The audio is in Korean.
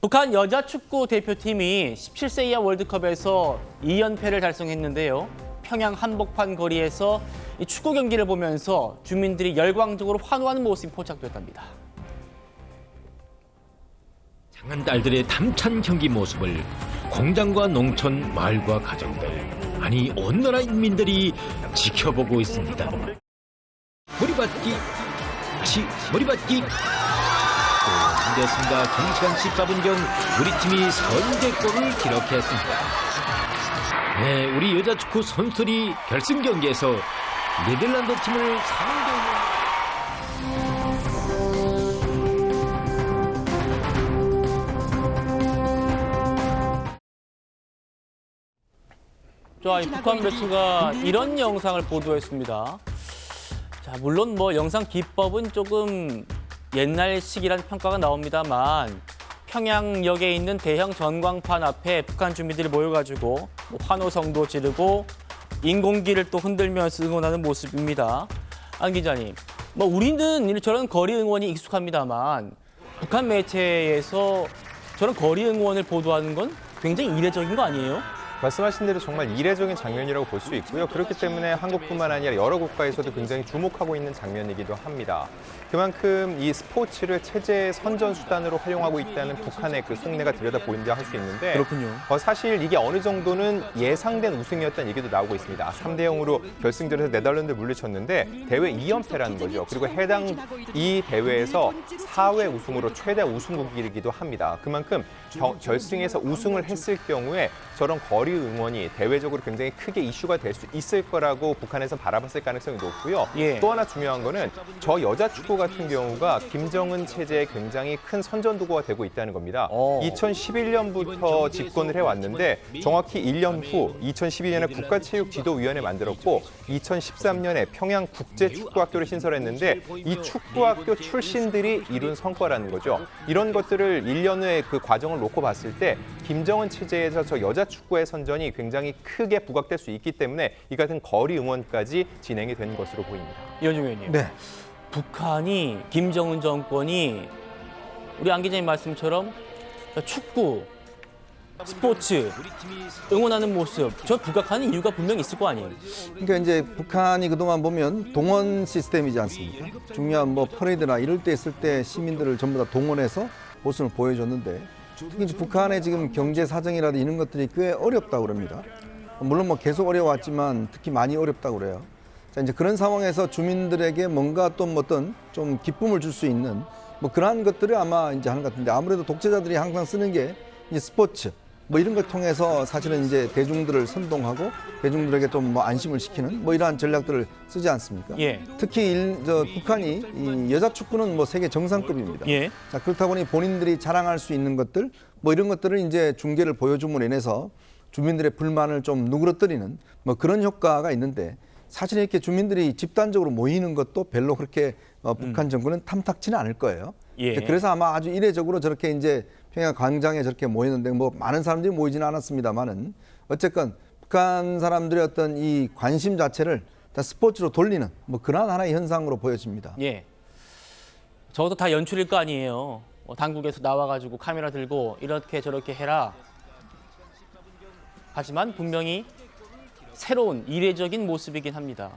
북한 여자 축구 대표팀이 17세 이하 월드컵에서 2연패를 달성했는데요. 평양 한복판 거리에서 이 축구 경기를 보면서 주민들이 열광적으로 환호하는 모습이 포착됐답니다. 장한 딸들의 담찬 경기 모습을 공장과 농촌, 마을과 가정들, 아니 온 나라 인민들이 지켜보고 있습니다. 머리받기, 다시 머리받기. 또 한대승과 경시간 14분경 우리 팀이 선제골을 기록했습니다. 네, 우리 여자 축구 선수들이 결승 경기에서 네덜란드 팀을 상대로 자, 이 북한 매체가 이런 영상을 보도했습니다. 자, 물론 뭐 영상 기법은 조금 옛날식이라는 평가가 나옵니다만 평양역에 있는 대형 전광판 앞에 북한 주민들이 모여가지고 뭐 환호성도 지르고 인공기를 또 흔들면서 응원하는 모습입니다. 안 기자님, 뭐 우리는 저런 거리 응원이 익숙합니다만 북한 매체에서 저런 거리 응원을 보도하는 건 굉장히 이례적인 거 아니에요? 말씀하신 대로 정말 이례적인 장면이라고 볼 수 있고요. 그렇기 때문에 한국뿐만 아니라 여러 국가에서도 굉장히 주목하고 있는 장면이기도 합니다. 그만큼 이 스포츠를 체제의 선전 수단으로 활용하고 있다는 북한의 그 속내가 들여다 보인다 할 수 있는데 그렇군요. 어, 사실 이게 어느 정도는 예상된 우승이었다는 얘기도 나오고 있습니다. 3대 0으로 결승전에서 네덜란드 물리쳤는데 대회 2연패라는 거죠. 그리고 해당 이 대회에서 4회 우승으로 최대 우승국이기도 합니다. 그만큼 겨- 결승에서 우승을 했을 경우에 저런 거리 응원이 대외적으로 굉장히 크게 이슈가 될 수 있을 거라고 북한에서 바라봤을 가능성이 높고요. 예. 또 하나 중요한 거는 저 여자 축구 같은 경우가 김정은 체제에 굉장히 큰 선전도구가 되고 있다는 겁니다. 어. 2011년부터 집권을 해왔는데 정확히 1년 후 2012년에 국가체육지도위원회 만들었고 2013년에 평양 국제축구학교를 신설했는데 이 축구학교 출신들이 이룬 성과라는 거죠. 이런 것들을 1년 후에 그 과정을 놓고 봤을 때 김정은 체제에서 저 여자 축구의 선 전이 굉장히 크게 부각될 수 있기 때문에 이 같은 거리 응원까지 진행이 된 것으로 보입니다. 이현중 의원님. 네. 북한이 김정은 정권이 우리 안 기자님 말씀처럼 축구, 스포츠 응원하는 모습 저 부각하는 이유가 분명히 있을 거 아니에요. 그러니까 이제 북한이 그동안 보면 동원 시스템이지 않습니까? 중요한 뭐 퍼레이드나 이럴 때 있을 때 시민들을 전부 다 동원해서 모습을 보여줬는데 특히 북한의 지금 경제 사정이라든지 이런 것들이 꽤 어렵다고 그럽니다. 물론 뭐 계속 어려웠지만 특히 많이 어렵다고 그래요. 자, 이제 그런 상황에서 주민들에게 뭔가 또뭐 어떤 좀 기쁨을 줄 수 있는 뭐 그러한 것들을 아마 이제 하는 것 같은데 아무래도 독재자들이 항상 쓰는 게 이제 스포츠 뭐 이런 걸 통해서 사실은 이제 대중들을 선동하고 대중들에게 좀 뭐 안심을 시키는 뭐 이러한 전략들을 쓰지 않습니까? 예. 특히 일, 저 북한이 이 여자 축구는 뭐 세계 정상급입니다. 예. 자, 그렇다 보니 본인들이 자랑할 수 있는 것들 뭐 이런 것들을 이제 중계를 보여줌으로 인해서 주민들의 불만을 좀 누그러뜨리는 뭐 그런 효과가 있는데 사실 이렇게 주민들이 집단적으로 모이는 것도 별로 그렇게 어, 북한 정권은 탐탁치는 않을 거예요. 예. 그래서 아마 아주 이례적으로 저렇게 이제 평양 광장에 저렇게 모였는데 뭐 많은 사람들이 모이지는 않았습니다만은 어쨌건 북한 사람들의 어떤 이 관심 자체를 다 스포츠로 돌리는 뭐 그런 하나의 현상으로 보여집니다. 예. 저것도 다 연출일 거 아니에요. 어, 당국에서 나와가지고 카메라 들고 이렇게 저렇게 해라. 하지만 분명히 새로운 이례적인 모습이긴 합니다.